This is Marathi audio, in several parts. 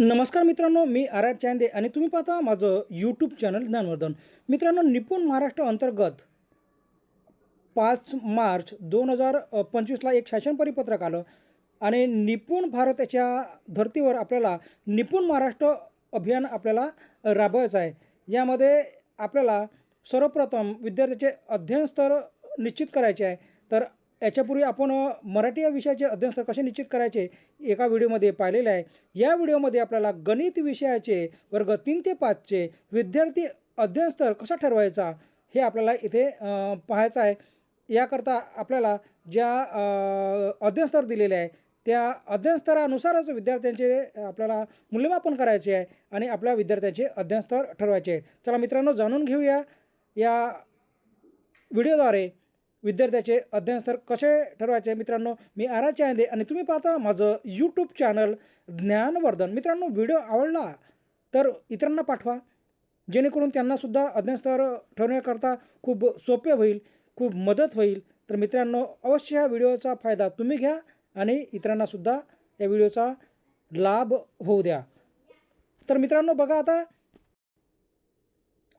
नमस्कार मित्रांनो मी आर आर चांदे आणि तुम्ही पाहता माझं यूट्यूब चॅनल ज्ञानवर्धन. मित्रांनो निपुण महाराष्ट्र अंतर्गत पाच मार्च दोन हजार पंचवीसला एक शासन परिपत्रक आलं आणि निपुण भारताच्या धर्तीवर आपल्याला निपुण महाराष्ट्र अभियान आपल्याला राबवायचं आहे. यामध्ये आपल्याला सर्वप्रथम विद्यार्थ्याचे अध्ययन स्तर निश्चित करायचे आहे. तर याच्यापूर्वी आपण मराठी या विषयाचे अध्ययनस्तर कसे निश्चित करायचे एका व्हिडिओमध्ये पाहिलेले आहे. या व्हिडिओमध्ये आपल्याला गणित विषयाचे वर्ग तीन ते पाचचे विद्यार्थी अध्ययनस्तर कसा ठरवायचा हे आपल्याला इथे पाहायचं आहे. याकरता आपल्याला ज्या अध्ययनस्तर दिलेले आहे त्या अध्ययनस्तरानुसारच विद्यार्थ्यांचे आपल्याला मूल्यमापन करायचे आहे आणि आपल्या विद्यार्थ्यांचे अध्ययनस्तर ठरवायचे आहे. चला मित्रांनो जाणून घेऊया या व्हिडिओद्वारे. विद्यार्थ्याचे अध्ययनस्तर कसे ठरवायचे? मित्रांनो मी आराचे आहे आणि तुम्ही पाहता माझं यूट्यूब चॅनल ज्ञानवर्धन. मित्रांनो व्हिडिओ आवडला तर इतरांना पाठवा. जेणेकरून त्यांनासुद्धा अध्ययनस्तर ठरवण्याकरता खूप सोपे होईल खूप मदत होईल. तर मित्रांनो अवश्य ह्या व्हिडिओचा फायदा तुम्ही घ्या आणि इतरांनासुद्धा या व्हिडिओचा लाभ होऊ द्या. तर मित्रांनो बघा आता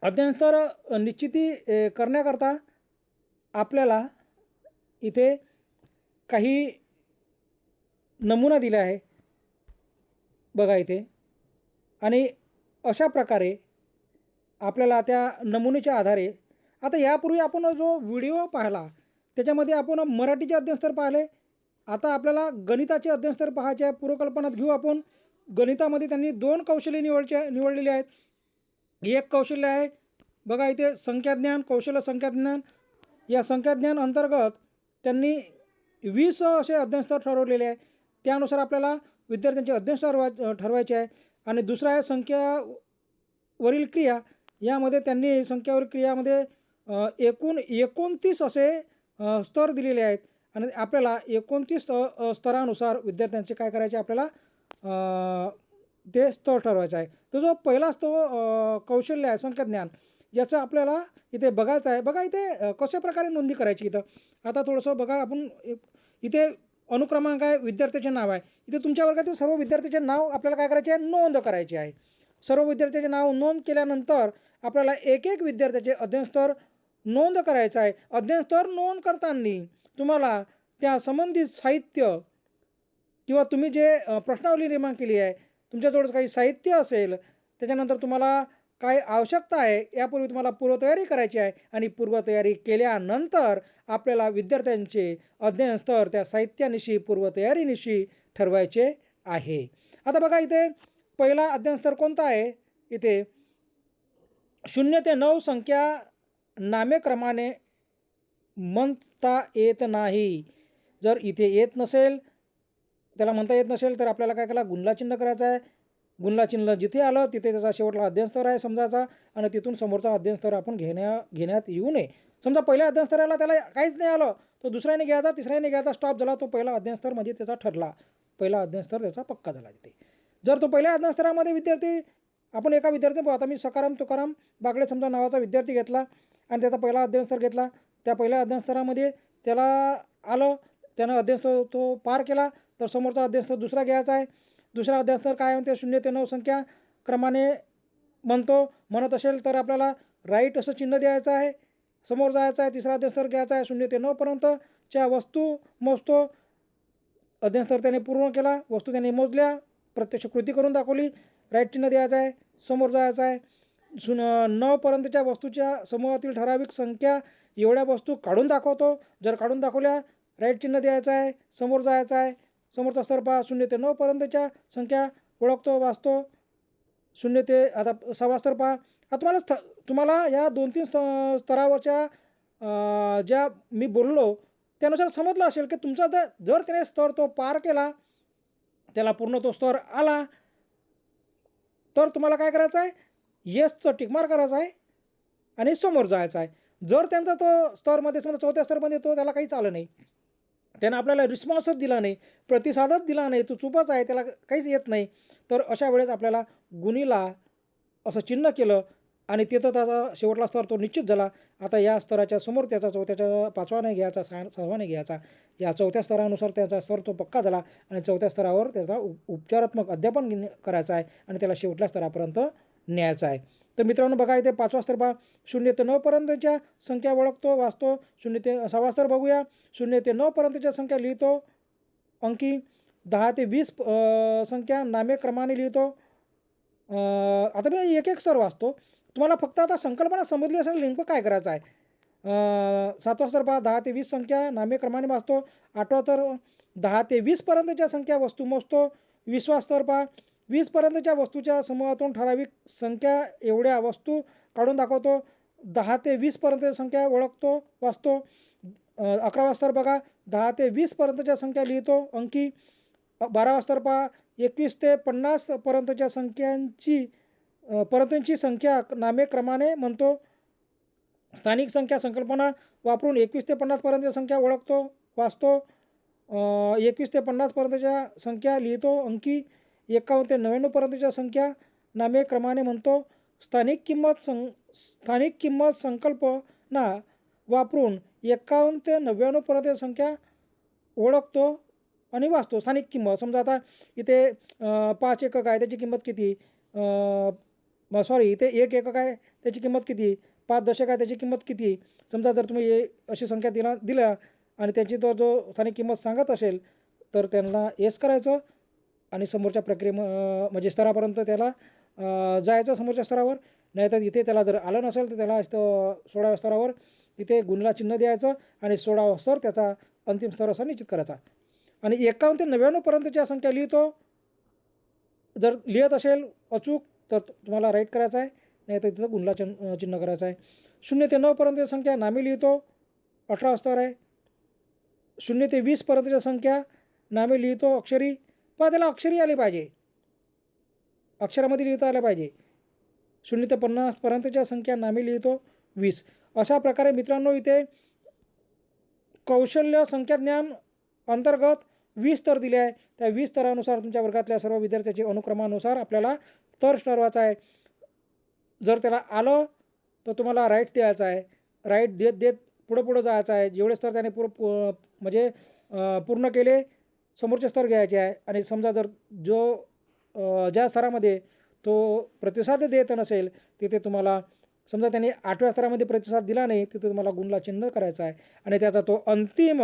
अध्ययन स्तर निश्चिती करण्याकरता आपल्याला इथे काही नमुना दिला आहे. बघा इथे. आणि अशा प्रकारे आपल्याला त्या नमुनेच्या आधारे आता यापूर्वी आपण जो व्हिडिओ पाहिला त्याच्यामध्ये आपण मराठीचे अध्ययनस्तर पाहिले. आता आपल्याला गणिताचे अध्ययनस्तर पाहायचे आहे. पूर्वकल्पनात घेऊ आपण. गणितामध्ये त्यांनी दोन कौशल्य निवडचे निवडलेली आहेत. एक कौशल्य आहे बघा इथे संख्याज्ञान कौशल्य संख्याज्ञान. या संख्याज्ञान अंतर्गत त्यांनी वीस असे अध्ययनस्तर ठरवलेले आहे. त्यानुसार आपल्याला विद्यार्थ्यांचे अध्ययनस्तर ठरवा ठरवायचे आहे. आणि दुसरा आहे संख्यावरील क्रिया. यामध्ये त्यांनी संख्यावरील क्रियामध्ये एकूण एकोणतीस असे स्तर दिलेले आहेत. आणि आपल्याला एकोणतीस स्तरानुसार विद्यार्थ्यांचे काय करायचे आपल्याला ते स्तर ठरवायचं आहे. तो जो पहिला स्तो कौशल्य आहे संख्याज्ञान याचं आपल्याला इथे बघायचं आहे. बघा इथे कशा प्रकारे नोंदी करायची इथं? आता थोडंसं बघा आपण इथे अनुक्रमांक आहे विद्यार्थ्याचे नाव आहे. इथे तुमच्या वर्गातील सर्व विद्यार्थ्याचे नाव आपल्याला काय करायचे आहे? नोंद करायचे आहे. सर्व विद्यार्थ्याचे नाव नोंद केल्यानंतर आपल्याला एक एक विद्यार्थ्याचे अध्ययनस्तर नोंद करायचं आहे. अध्ययन स्तर नोंद करताना तुम्हाला त्या संबंधित साहित्य किंवा तुम्ही जे प्रश्नावली निर्माण केली आहे तुमच्याजवळ काही साहित्य असेल त्याच्यानंतर तुम्हाला काय आवश्यकता आहे यापूर्वी तुम्हाला पूर्वतयारी करायची आहे आणि पूर्वतयारी केल्यानंतर आपल्याला विद्यार्थ्यांचे अध्ययन स्तर त्या साहित्यानिशी पूर्वतयारीनिशी ठरवायचे आहे. आता बघा इथे पहिला अध्ययन स्तर कोणता आहे? इथे शून्य ते नऊ संख्या नामेक्रमाने म्हणता येत नाही. जर इथे येत नसेल त्याला म्हणता येत नसेल तर आपल्याला काय करायला? गुणला चिन्ह करायचं आहे. गुणला चिन्ह जिथे आलं तिथे त्याचा शेवटला अध्ययनस्तर आहे समजायचा आणि तिथून समोरचा अध्ययन स्तर आपण घेण्या घेण्यात येऊ नये. समजा पहिल्या अध्ययनस्तराला त्याला काहीच नाही आलं तो दुसऱ्याने घ्यायचा तिसऱ्याने घ्यायचा स्टॉप झाला तो पहिला अध्ययनस्तर म्हणजे त्याचा ठरला. पहिला अध्ययनस्तर त्याचा पक्का झाला तिथे. जर तो पहिल्या अध्ययनस्तरामध्ये विद्यार्थी आपण एका विद्यार्थी पाहू आता मी सकाराम तुकाराम बागडे समजा नावाचा विद्यार्थी घेतला आणि त्याचा पहिला अध्ययन स्तर घेतला. त्या पहिल्या अध्ययनस्तरामध्ये त्याला आलं त्यानं अध्ययनस्तर तो पार केला तर समोरचा अध्ययनस्तर दुसरा घ्यायचा आहे. दुसरा अध्ययन काय म्हणते? शून्य ते नऊ संख्या क्रमाने म्हणतो. म्हणत असेल तर आपल्याला राईट असं चिन्ह द्यायचं आहे. समोर जायचं आहे तिसरा अध्यस्तर घ्यायचा आहे शून्य ते नऊपर्यंतच्या वस्तू मोजतो अध्ययनंतर त्याने पूर्ण केला वस्तू त्याने मोजल्या प्रत्यक्ष कृती करून दाखवली राईट चिन्ह द्यायचं आहे समोर जायचं आहे. शून नऊपर्यंतच्या वस्तूच्या समूहातील ठराविक संख्या एवढ्या वस्तू काढून दाखवतो. जर काढून दाखवल्या राईट चिन्ह द्यायचं आहे समोर जायचं आहे समोरचा स्तर पहा शून्य ते नऊपर्यंतच्या संख्या ओळखतो वाचतो. शून्य ते आता सहावा स्तर पहा. आता तुम्हाला स्थ तुम्हाला या दोन तीन स्त स्तरावरच्या ज्या मी बोललो त्यानुसार समजलं असेल की तुमचा जर जर त्याने स्तर तो पार केला त्याला पूर्ण तो स्तर आला तर तुम्हाला काय करायचं आहे? येसचं टिकमार करायचं आहे आणि समोर जायचं आहे. जर त्यांचा तो स्तरमध्ये समजा चौथ्या स्तरमध्ये तो त्याला काही चाललं नाही. त्यानं आपल्याला रिस्पॉन्सच दिला नाही प्रतिसादच दिला नाही तो चुपच आहे त्याला काहीच येत नाही. तर अशा वेळेस आपल्याला गुणीला असं चिन्ह केलं आणि तिथं त्याचा शेवटला स्तर तो निश्चित झाला. आता या स्तराच्या समोर त्याचा चौथ्याच्या पाचवा नाही घ्यायचा सहा सहावा नाही घ्यायचा. या चौथ्या स्तरानुसार त्याचा स्तर तो पक्का झाला आणि चौथ्या स्तरावर त्याचा उप उपचारात्मक अध्यापन करायचा करायचं आहे आणि त्याला शेवटल्या स्तरापर्यंत न्यायचं आहे. तर मित्रांनो बघा इथे पाचवा स्तर पहा शून्य ते नऊपर्यंतच्या संख्या ओळखतो वाचतो. शून्य ते सहावा स्तर बघूया. शून्य ते नऊपर्यंतच्या संख्या लिहितो. अंकी दहा ते वीस संख्या नामे क्रमाने लिहितो आता मी एक एक स्तर वाचतो. तुम्हाला फक्त आता संकल्पना समजली असेल लिंक काय करायचं आहे? सातवा स्तर पहा दहा ते वीस संख्या नामे क्रमाने वाचतो. आठवा स्तर दहा ते वीसपर्यंतच्या संख्या वस्तू मोजतो. विश्वास स्तर पहा. वीसपर्यंतच्या वस्तूच्या समूहातून ठराविक संख्या एवढ्या वस्तू काढून दाखवतो. दहा ते वीसपर्यंत संख्या ओळखतो वाचतो. अकरा अकरावा स्तर बघा. दहा ते वीसपर्यंतच्या संख्या लिहितो. अंकी बारा बारावा स्तर पहा. एकवीस ते पन्नासपर्यंतच्या संख्यांची पर्यंतची संख्या नामे क्रमाने म्हणतो. स्थानिक संख्या संकल्पना वापरून एकवीस ते पन्नासपर्यंतच्या संख्या ओळखतो वाचतो. एकवीस ते पन्नासपर्यंतच्या संख्या लिहितो. अंकी एकावन्न ते नव्याण्णवपर्यंतच्या संख्या नामे क्रमाने म्हणतो. स्थानिक किंमत सं स्थानिक किंमत संकल्पना वापरून एकावन्न ते नव्याण्णवपर्यंत संख्या ओळखतो आणि वाचतो. स्थानिक किंमत. समजा आता इथे पाच एकक आहे त्याची किंमत किती? सॉरी इथे एक एकक आहे त्याची किंमत किती? पाच दशक आहे त्याची किंमत किती? समजा जर तुम्ही अशी संख्या दिला दिल्या आणि त्याची तो जो स्थानिक किंमत सांगत असेल तर त्यांना एस करायचं. आणि समोरच्या प्रक्रिये म्हणजे स्तरापर्यंत त्याला जायचं समोरच्या स्तरावर. नाहीतर इथे त्याला जर आलं नसेल तर त्याला इथं सोळाव्या स्तरावर इथे गुणला चिन्ह द्यायचं आणि सोळावा स्तर त्याचा अंतिम स्तर असा निश्चित करायचा. आणि एकावन्न ते नव्याण्णवपर्यंतच्या संख्या लिहितो. जर लिहित असेल अचूक तर तुम्हाला राईट करायचं आहे. नाही तर तिथं गुणला चिन्ह चिन्ह करायचं आहे. शून्य ते नऊपर्यंतची संख्या नामी लिहितो. अठरा स्तर आहे. शून्य ते वीसपर्यंतच्या संख्या नामे लिहितो अक्षरी. पण त्याला अक्षरी आले पाहिजे. अक्षरामध्ये लिहिता आलं पाहिजे. शून्य ते पन्नासपर्यंतच्या संख्या नामे लिहितो वीस. अशा प्रकारे मित्रांनो इथे कौशल्य संख्याज्ञान अंतर्गत वीस स्तर दिले आहे. त्या वीस स्तरानुसार तुमच्या वर्गातल्या सर्व विद्यार्थ्याचे अनुक्रमानुसार आपल्याला स्तर ठरवायचा आहे. जर त्याला आलं तर तुम्हाला राईट द्यायचा आहे. राईट देत देत पुढं पुढं जायचं आहे. जेवढे स्तर त्याने पुर म्हणजे पूर्ण केले समोरचे स्तर घ्यायचे आहे. आणि समजा जर जो ज्या स्तरामध्ये तो प्रतिसाद देत नसेल तिथे तुम्हाला समजा त्याने आठव्या स्तरामध्ये प्रतिसाद दिला नाही तिथे तुम्हाला गुणला चिन्ह करायचा आहे. आणि त्याचा तो अंतिम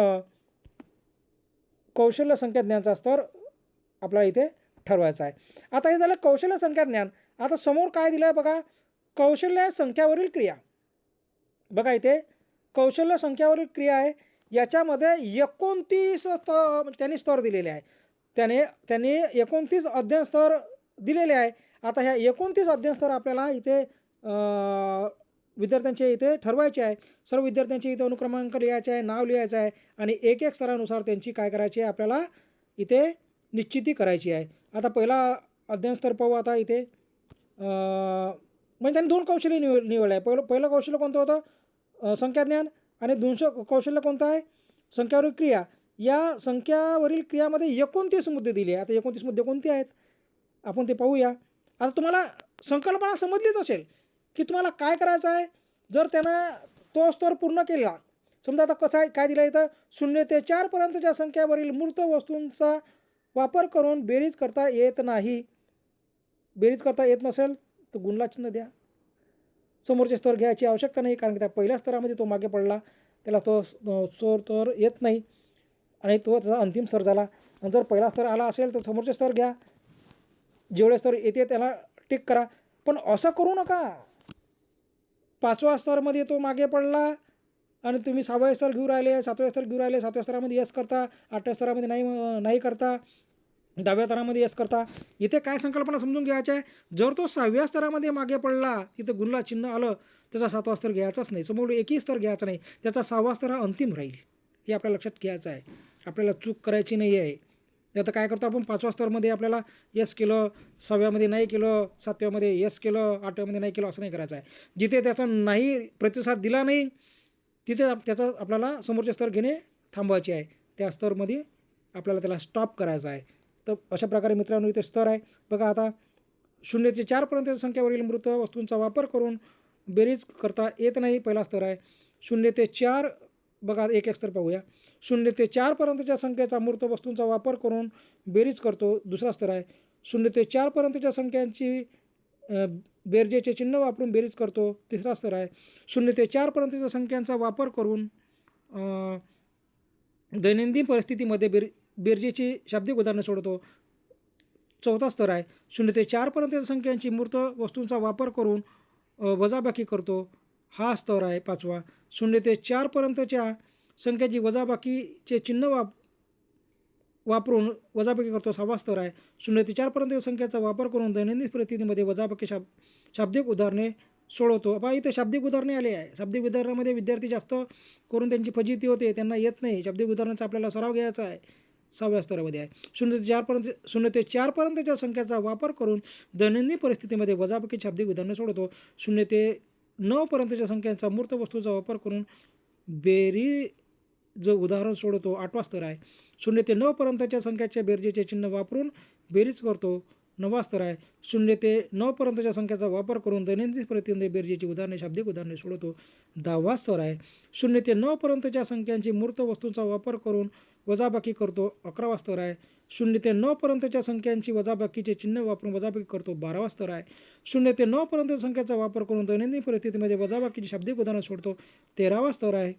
कौशल्य संख्याज्ञानचा स्तर आपला इथे ठरवायचा आहे. आता हे झालं कौशल्य संख्याज्ञान. आता समोर काय दिलं आहे बघा? कौशल्य संख्यावरील क्रिया. बघा इथे कौशल्य संख्यावरील क्रिया आहे. याच्यामध्ये एकोणतीस स्त त्यांनी स्तर दिलेले आहे. त्याने त्यांनी एकोणतीस अध्ययन स्तर दिलेले आहे. आता ह्या एकोणतीस अध्ययन स्तर आपल्याला इथे विद्यार्थ्यांचे इथे ठरवायचे आहे. सर्व विद्यार्थ्यांचे इथे अनुक्रमांक लिहायचे आहे नाव लिहायचं आहे आणि एक एक स्तरानुसार त्यांची काय करायची आहे आपल्याला इथे निश्चिती करायची आहे. आता पहिला अध्ययन स्तर पाहू आता इथे. म्हणजे त्यांनी दोन कौशल्य निव निवडलं आहे. पहिलं पहिलं कौशल्य कोणतं होतं? संख्याज्ञान आणि दोनश कौशल्य कोणतं आहे? संख्यावरील क्रिया. या संख्यावरील क्रियामध्ये एकोणतीस मुद्दे दिले आहे आता एकोणतीस मुद्दे कोणते आहेत? आपण ते पाहूया. आता तुम्हाला संकल्पना समजलीच असेल की तुम्हाला काय करायचं आहे? जर त्यानं तो स्तर पूर्ण केला समजा आता कसं आहे काय दिलं आहे तर शून्य ते चारपर्यंतच्या संख्यावरील मूर्त वस्तूंचा वापर करून बेरीज करता येत नाही. बेरीज करता येत नसेल तर गुणला चिन्ह द्या. समोरचे स्तर घ्यायची आवश्यकता नाही कारण की त्या पहिल्या स्तरामध्ये तो मागे पडला त्याला तो स्तर तर येत नाही आणि तो त्याचा अंतिम स्तर झाला. आणि जर पहिला स्तर आला असेल तर समोरचे स्तर घ्या. जेवढे स्तर येते त्याला टिक करा. पण असं करू नका. पाचवा स्तरमध्ये तो मागे पडला आणि तुम्ही सहाव्या स्तर घेऊन राहिले सातव्या स्तर घेऊन राहिले सातव्या स्तरामध्ये यस करता आठव्या स्तरामध्ये नाही नाही करता. दहाव्या स्तरामध्ये यस करता. इथे काय संकल्पना समजून घ्यायची आहे? जर तो सहाव्या स्तरामध्ये मागे पडला तिथं गुणला चिन्ह आलं त्याचा सातवा स्तर घ्यायचाच नाही. समोर एकही स्तर घ्यायचा नाही. त्याचा सहावा स्तर हा अंतिम राहील. हे आपल्या लक्षात घ्यायचं आहे. आपल्याला चूक करायची नाही आहे. आता काय करतो आपण? पाचव्या स्तरमध्ये आपल्याला यस केलं सहाव्यामध्ये नाही केलं सातव्यामध्ये यस केलं आठव्यामध्ये नाही केलं असं नाही करायचं आहे. जिथे त्याचा नाही प्रतिसाद दिला नाही तिथे त्याचा आपल्याला समोरचे स्तर घेणे थांबवायचे आहे. त्या स्तरमध्ये आपल्याला त्याला स्टॉप करायचा आहे. तर अशा प्रकारे मित्रांनो इथे स्तर आहे. बघा आता शून्य ते चारपर्यंतच्या संख्यावरील मृत वस्तूंचा वापर करून बेरीज करता येत नाही पहिला स्तर आहे. शून्य ते चार बघा एक एक स्तर पाहूया. शून्य ते चारपर्यंतच्या संख्येचा मूर्त वस्तूंचा वापर करून बेरीज करतो दुसरा स्तर आहे. शून्य ते चारपर्यंतच्या संख्यांची बेरजेचे चिन्ह वापरून बेरीज करतो तिसरा स्तर आहे. शून्य ते चारपर्यंतच्या संख्यांचा वापर करून दैनंदिन परिस्थितीमध्ये बेरी बेरजेची शाब्दिक उदाहरणं सोडतो चौथा स्तर आहे. शून्य ते चारपर्यंतच्या संख्यांची मूर्त वस्तूंचा वापर करून वजाबाकी करतो. हा स्तर आहे पाचवा. शून्य ते चारपर्यंतच्या संख्याची वजाबाकीचे चिन्ह वाप वापरून वजाबाकी करतो. सहावा स्तर आहे. शून्य ते चारपर्यंत संख्येचा वापर करून दैनंदिन परिस्थितीमध्ये वजाबाकी शाब शाब्दिक उदाहरणे सोडवतो. बा इथे शाब्दिक उदाहरणे आले आहे. शाब्दिक उदाहरणामध्ये विद्यार्थी जास्त करून त्यांची फजिती होते त्यांना येत नाही. शाब्दिक उदाहरणाचा आपल्याला सराव घ्यायचा आहे. सहाव्या स्तरामध्ये आहे. शून्य ते चारपर्यंत शून्य ते चारपर्यंतच्या संख्याचा वापर करून दैनंदिन परिस्थितीमध्ये वजापकी शाब्दिक उदाहरणं सोडवतो. शून्य ते नऊपर्यंतच्या संख्यांचा मूर्त वस्तूचा वापर करून बेरी जो उदाहरण सोडवतो. आठवा स्तर आहे. शून्य ते नऊपर्यंतच्या संख्याच्या बेरजेचे चिन्ह वापरून बेरीज करतो. नवा स्तर आहे शून्य ते नऊपर्यंतच्या संख्याचा वापर करून दैनंदिन प्रतिनिधी बेरजेची उदाहरणे शाब्दिक उदाहरणे सोडवतो. दहावा स्तर आहे शून्य ते नऊपर्यंतच्या संख्यांची मूर्त वस्तूंचा वापर करून वजाबाकी करतो. अकरावा स्तर आहे शून्य ते नऊपर्यंतच्या संख्यांची वजाबाकीचे चिन्ह वापरून वजाबाकी करतो. बारावा स्तर आहे शून्य ते नऊपर्यंत संख्येचा वापर करून दैनंदिन परिस्थितीमध्ये वजाबाकीची शाब्दिक उदाहरण सोडतो. तेरावा स्तर आहे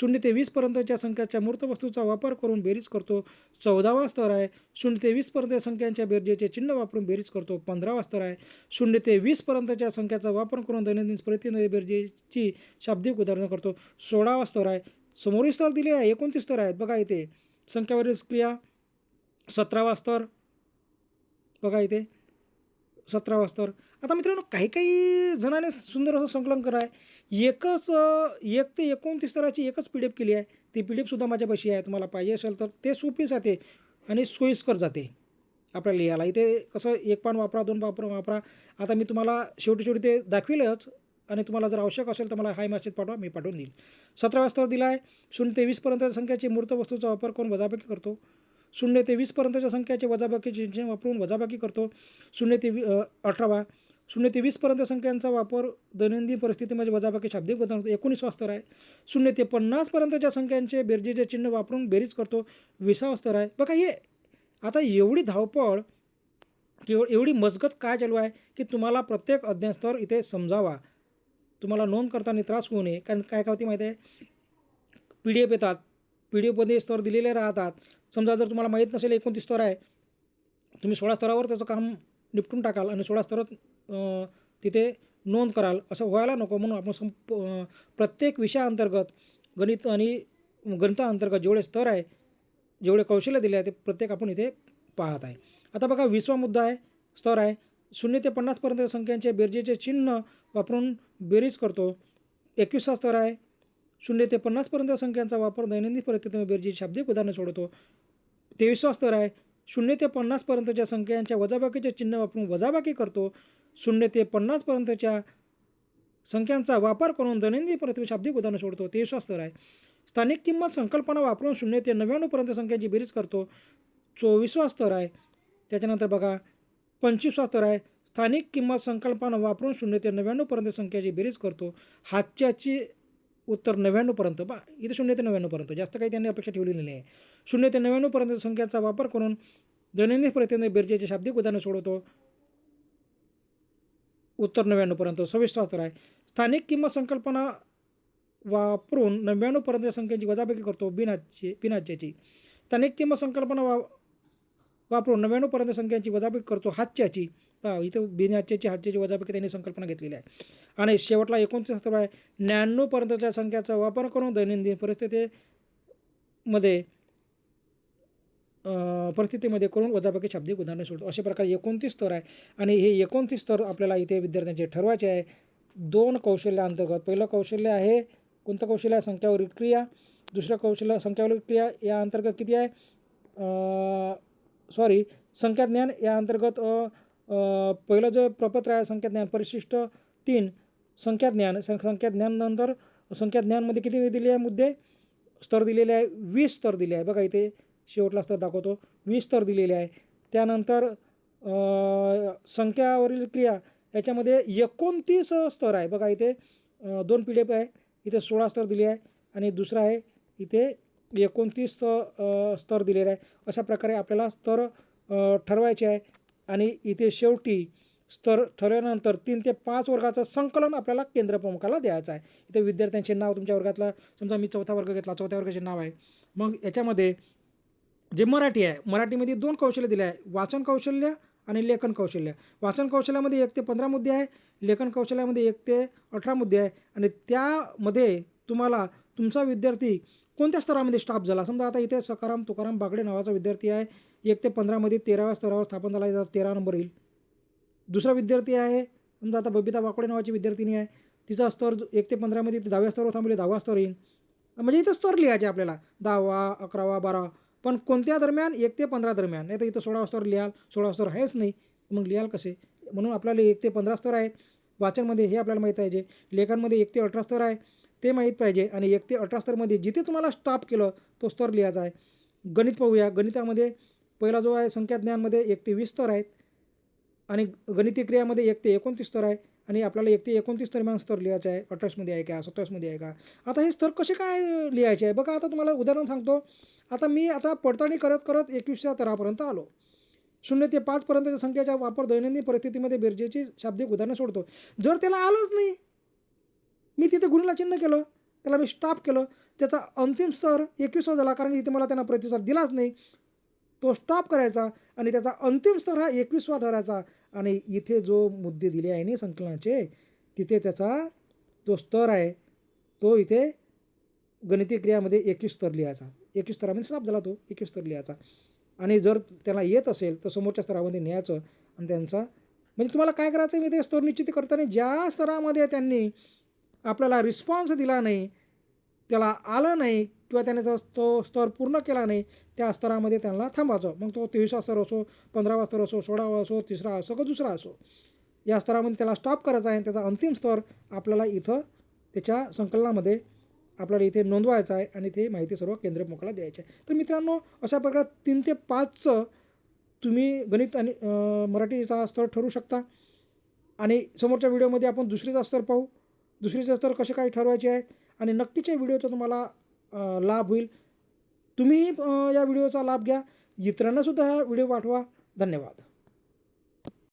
शून्य ते वीसपर्यंतच्या संख्याच्या मूर्त वस्तूचा वापर करून बेरीज करतो. चौदावा स्तर आहे. शून्य ते वीसपर्यंत संख्यांच्या बेरजेचे चिन्ह वापरून बेरीज करतो. पंधरावा स्तर आहे. शून्य ते वीसपर्यंतच्या संख्याचा वापर करून दैनंदिन स्मृतीमध्ये बेरजेची शाब्दिक उदाहरणं करतो. सोळावा स्तर आहे. समोरील स्तर दिले आहे. एकोणतीस स्तर आहेत. बघा इथे. संख्यावरील क्रिया सतरावा स्तर. बघा इथे. सतरावा स्तर. आता मित्रांनो काही काही जणांनी सुंदर असं संकलन कराय आहे. एकच एक ते एकोणतीस स्तराची एकच पी डी एफ केली आहे. ती पी डी एफसुद्धा माझ्यापाशी आहे. तुम्हाला पाहिजे असेल तर ते सोपी जाते आणि सोयीस्कर जाते आपल्याला लिहायला. इथे कसं एक पान वापरा दोन वापर वापरा. आता मी तुम्हाला शेवटी शेवटी ते दाखविलंच आणि तुम्हाला जर आवश्यक असेल तर मला हाय मॅसेज पाठवा मी पाठवून देईल. सतराव्या स्तर दिला आहे. शून्य ते वीसपर्यंतच्या संख्याची मूर्त वस्तूचा वापर करून वजाबाकी करतो. शून्य ते वीसपर्यंतच्या संख्याचे वजाबाकीचे वापरून वजाबाकी करतो. शून्य ते वी अठरावा. शून्य ते वीसपर्यंत संख्यांचा वापर दैनंदिन परिस्थितीमध्ये म्हणजे वजाबाकी शाब्दिक बदल होतो. एकोणीसवा स्तर आहे शून्य ते पन्नासपर्यंतच्या संख्यांचे बेरजेचे चिन्ह वापरून बेरीज करतो. विसावा स्तर आहे बघा हे आता एवढी धावपळ किंवा एवढी मजगत काय चालू आहे की तुम्हाला प्रत्येक अज्ञानस्तर इथे समजावा. तुम्हाला नोंद करताना त्रास होऊ नये. कारण काय काय होती माहिती आहे? पी डी एफ येतात. पी डी एफमध्ये स्तर दिलेले राहतात. समजा जर तुम्हाला माहीत नसेल एकोणतीस स्तर आहे तुम्ही सोळा स्तरावर त्याचं काम निपटून टाकाल आणि सोळा स्तरात तिथे नोंद कराल असं व्हायला नको म्हणून आपण संप प्रत्येक विषयाअंतर्गत गणित आणि गणिताअंतर्गत जेवढे स्तर आहे जेवढे कौशल्य दिले आहे ते प्रत्येक आपण इथे पाहत आहे. आता बघा विसवा मुद्दा आहे स्तर आहे. शून्य ते पन्नासपर्यंत संख्यांचे बेरजेचे चिन्ह वापरून बेरीज करतो. एकविसवा स्तर आहे. शून्य ते पन्नासपर्यंत संख्यांचा वापर दैनंदिन परिस्थितीमध्ये बेरजेची शाब्दिक उदाहरणे सोडतो तेवीसवा स्तर आहे. शून्य ते पन्नासपर्यंतच्या संख्यांच्या वजाबाकीचे चिन्ह वापरून वजाबाकी करतो. शून्य ते पन्नासपर्यंतच्या संख्यांचा वापर करून दैनंदिन परिस्थिती शाब्दिक उदाहरणं सोडतो. ते स्तर आहे. स्थानिक किंमत संकल्पना वापरून शून्य ते नव्याण्णवपर्यंत संख्यांची बेरीज करतो. चोवीसवा स्तर आहे. त्याच्यानंतर बघा पंचवीसवा स्तर आहे. स्थानिक किंमत संकल्पना वापरून शून्य ते नव्याण्णवपर्यंत संख्याची बेरीज करतो. हातच्याची उत्तर नव्याण्णवपर्यंत बा इथे शून्य ते नव्याण्णवपर्यंत जास्त काही त्यांनी अपेक्षा ठेवलेली नाही आहे शून्य ते नव्याण्णवपर्यंत संख्याचा वापर करून दैनंदिन प्रयत्न बेरजेचे शाब्दिक उदाहरणं सोडवतो. उत्तर नव्याण्णवपर्यंत सविस्तर स्तर आहे. स्थानिक किंमत संकल्पना वापरून नव्याण्णवपर्यंत संख्येची वजाबाकी करतो बिनाचे बिनाच्याची स्थानिक किंमत संकल्पना वा वापरून नव्याण्णवपर्यंत संख्यांची वजाबाकी करतो हातच्याची. इथं बिनहाच्याची हातच्याची वजापैकी त्यांनी संकल्पना घेतलेली आहे. आणि शेवटला एकोणतीस स्तर आहे. न्याण्णवपर्यंतच्या संख्याचा वापर करून दैनंदिन परिस्थितीमध्ये परिस्थितीमध्ये करून वजाबाकी शाब्दिक उदाहरणे सोडतो. अशा प्रकारे एकोणतीस स्तर आहे. आणि हे एकोणतीस स्तर आपल्याला इथे विद्यार्थ्यांचे ठरवायचे आहे. दोन कौशल्याअंतर्गत पहिलं कौशल्य आहे कोणतं कौशल्य? आहे संख्यावरील क्रिया. दुसरं कौशल्य संख्यावर क्रिया या अंतर्गत किती आहे? सॉरी संख्याज्ञान या अंतर्गत पहिलं जे प्रपत्र आहे संख्याज्ञान परिशिष्ट तीन संख्याज्ञान सं संख्याज्ञाननंतर संख्याज्ञानमध्ये किती दिले आहे मुद्दे? स्तर दिलेले आहे वीस स्तर दिले आहे. बघा इथे शेवटला स्तर दाखवतो. वीस स्तर दिलेले आहे. त्यानंतर संख्यावरील क्रिया याच्यामध्ये एकोणतीस स्तर आहे. बघा इथे दोन पी डी एफ आहे. इथे सोळा स्तर दिले आहे आणि दुसरा आहे इथे एकोणतीस स्तर दिलेलं आहे. अशा प्रकारे आपल्याला स्तर ठरवायचे आहे. आणि इथे शेवटी स्तर ठरवल्यानंतर तीन ते पाच वर्गाचं संकलन आपल्याला केंद्रप्रमुखाला द्यायचं आहे. इथे विद्यार्थ्यांचे नाव तुमच्या वर्गातला समजा मी चौथा वर्ग घेतला चौथ्या वर्गाचे नाव आहे. मग याच्यामध्ये जे मराठी आहे मराठीमध्ये दोन कौशल्य दिले आहे. वाचन कौशल्य आणि लेखन कौशल्य. वाचन कौशल्यामध्ये एक ते पंधरा मुद्दे आहे लेखन कौशल्यामध्ये एक ते अठरा मुद्दे आहे. आणि त्यामध्ये तुम्हाला तुमचा विद्यार्थी कोणत्या स्तरामध्ये स्टाफ झाला? समजा आता इथे सकाराम तुकाराम बागडे नावाचा विद्यार्थी आहे. एक ते पंधरामध्ये तेराव्या स्तरावर स्थापन झाला. आहे, तेरा नंबर येईल. दुसरा विद्यार्थी आहे. समजा आता बबिता वाकडे नावाची विद्यार्थिनी आहे. तिचा स्तर एक ते पंधरामध्ये ती दहाव्या स्तरावर थांबली दहावा स्तर येईल. म्हणजे इथं स्तर लिहायचे आपल्याला. दहावा अकरावा बारावा पण कोणत्या दरम्यान? एक ते पंधरा दरम्यान. नाही तर इथं सोळा स्तर लिहाल सोळा स्तर आहेच नाही. मग लिहाल कसे? म्हणून आपल्याला एक ते पंधरा स्तर आहेत वाचनमध्ये हे आपल्याला माहीत पाहिजे लेखनमध्ये एक ते अठरा स्तर आहे. ते माहीत पाहिजे. आणि एक ते अठरा स्तरमध्ये जिथे तुम्हाला स्टॉप केलं तो स्तर लिहायचा आहे. गणित पाहूया. गणितामध्ये पहिला जो आहे संख्याज्ञानमध्ये एक ते वीस स्तर आहेत. आणि गणिती क्रियामध्ये एक ते एकोणतीस स्तर आहे. आणि आपल्याला एक ते एकोणतीस दरम्यान स्तर लिहायचं आहे. अठ्ठावीसमध्ये आहे का? सत्तावीसमध्ये आहे का? आता हे स्तर कसे काय लिहायचे आहे? बघा आता तुम्हाला उदाहरण सांगतो. आता मी आता पडताळणी करत करत एकवीसच्या स्तरापर्यंत आलो. शून्य ते पाचपर्यंतच्या संख्येचा वापर दैनंदिन परिस्थितीमध्ये बेरजेची शाब्दिक उदाहरणं सोडतो. जर त्याला आलंच नाही मी तिथे गुन्हेला चिन्ह केलं त्याला मी स्टॉप केलं. त्याचा अंतिम स्तर एकवीसवा झाला कारण की इथे मला त्यांना प्रतिसाद दिलाच नाही. तो स्टॉप करायचा आणि त्याचा अंतिम स्तर हा एकवीसवा ठरायचा आणि इथे जो मुद्दे दिले आहे ना संकलनाचे तिथे त्याचा जो स्तर आहे तो इथे गणिती क्रियामध्ये एकवीस स्तर लिहायचा. एकवीस स्तरामध्ये स्टॉप झाला तो एकवीस स्तर लिहायचा. आणि जर त्याला येत असेल तर समोरच्या स्तरामध्ये न्यायचं. आणि त्यांचा म्हणजे तुम्हाला काय करायचं मी ते स्तर निश्चित करताना ज्या स्तरामध्ये त्यांनी आपल्याला रिस्पॉन्स दिला नाही त्याला आलं नाही किंवा त्याने तो तो स्तर पूर्ण केला नाही त्या स्तरामध्ये त्यांना थांबायचं. मग तो तेवीसा स्तर असो पंधरावा स्तर असो सोळावा असो तिसरा असो का दुसरा असो या स्तरामध्ये त्याला स्टॉप करायचा आहे आणि त्याचा अंतिम स्तर आपल्याला इथं त्याच्या संकलनामध्ये आपल्याला इथे नोंदवायचं आहे आणि ते माहिती सर्व केंद्रप्रमुखाला द्यायची आहे. तर मित्रांनो अशा प्रकारे तीन ते पाचचं तुम्ही गणित आणि मराठीचा स्तर ठरू शकता. आणि समोरच्या व्हिडिओमध्ये आपण दुसरीचा स्तर पाहू. दुसरीचं स्तर कसे काय ठरवायचे आहे? आणि नक्कीच्या व्हिडिओचा तुम्हाला लाभ होईल. तुम्हीही या व्हिडिओचा लाभ घ्या. इतरांनासुद्धा हा व्हिडिओ पाठवा. धन्यवाद.